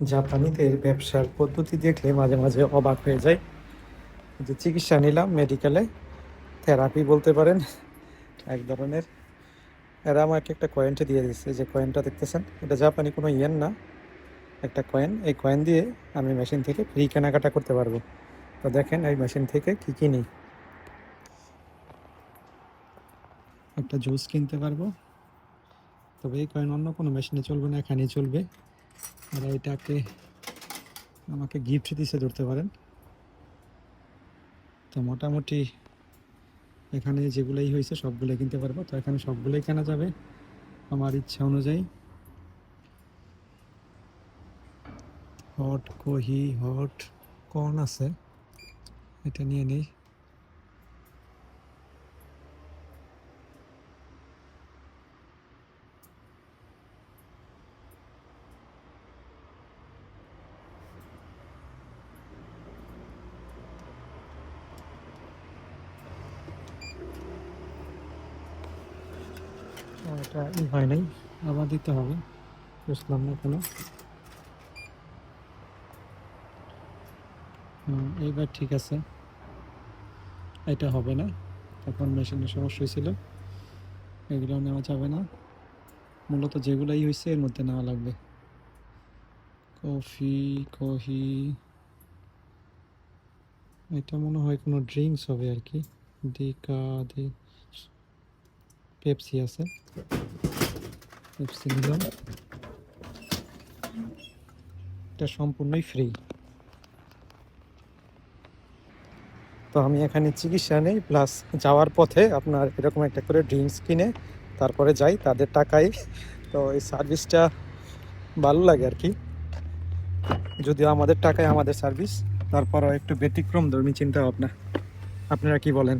জাপানিদের ব্যবসার পদ্ধতি দেখলে মাঝে মাঝে অবাক হয়ে যায়। যে চিকিৎসা নিলাম, মেডিকেলে। থেরাপি বলতে পারেন, এক ধরনের। এরা আমাকে একটা কয়েনটা দিয়ে দিচ্ছে যে কয়েনটা দেখতেছেন, এটা জাপানি কোনো ইয়েন না। একটা কয়েন এই কয়েন দিয়ে আমি মেশিন থেকে ফ্রি কেনাকাটা করতে পারব। তো দেখেন, এই মেশিন থেকে কি কিনি। একটা জুস কিনতে পারব। তবে এই কয়েন অন্য কোনো মেশিনে চলবে না, এখানেই চলবে। আর এটাকে আমাকে গিফট দিছে ধরতে পারেন। তো মোটামুটি এখানে যেগুলোই হয়েছে সবগুলোই কিনতে পারব। তো এখানে সবগুলোই কেনা যাবে আমার ইচ্ছা অনুযায়ী। হট কহি হট কর্ন আছে। এটা নিয়ে নেই। এটা ই হয় নাই, আবার দিতে হবে। বুঝলাম না কেন। এইবার ঠিক আছে। এটা হবে না। তখন মেশিনের সমস্যা হয়েছিল। এগুলো নেওয়া যাবে না। মূলত যেগুলাই হয়েছে এর মধ্যে নেওয়া লাগবে। কফি, কহি। এটা মনে হয় কোনো ড্রিঙ্কস হবে আর কি। দিকা দি পেপসি আছে। পেপসি নিলাম। এটা সম্পূর্ণই ফ্রি তো আমি এখানে চিকিৎসা নেই প্লাস যাওয়ার পথে আপনার এরকম একটা করে ড্রিঙ্কস কিনে তারপরে যাই, তাদের টাকায়। তো এই সার্ভিসটা ভালো লাগে আর কি। যদিও আমাদের টাকায় আমাদের সার্ভিস তারপরও একটু ব্যতিক্রম ধর্মী চিন্তা ভাবনা আপনারা কি বলেন?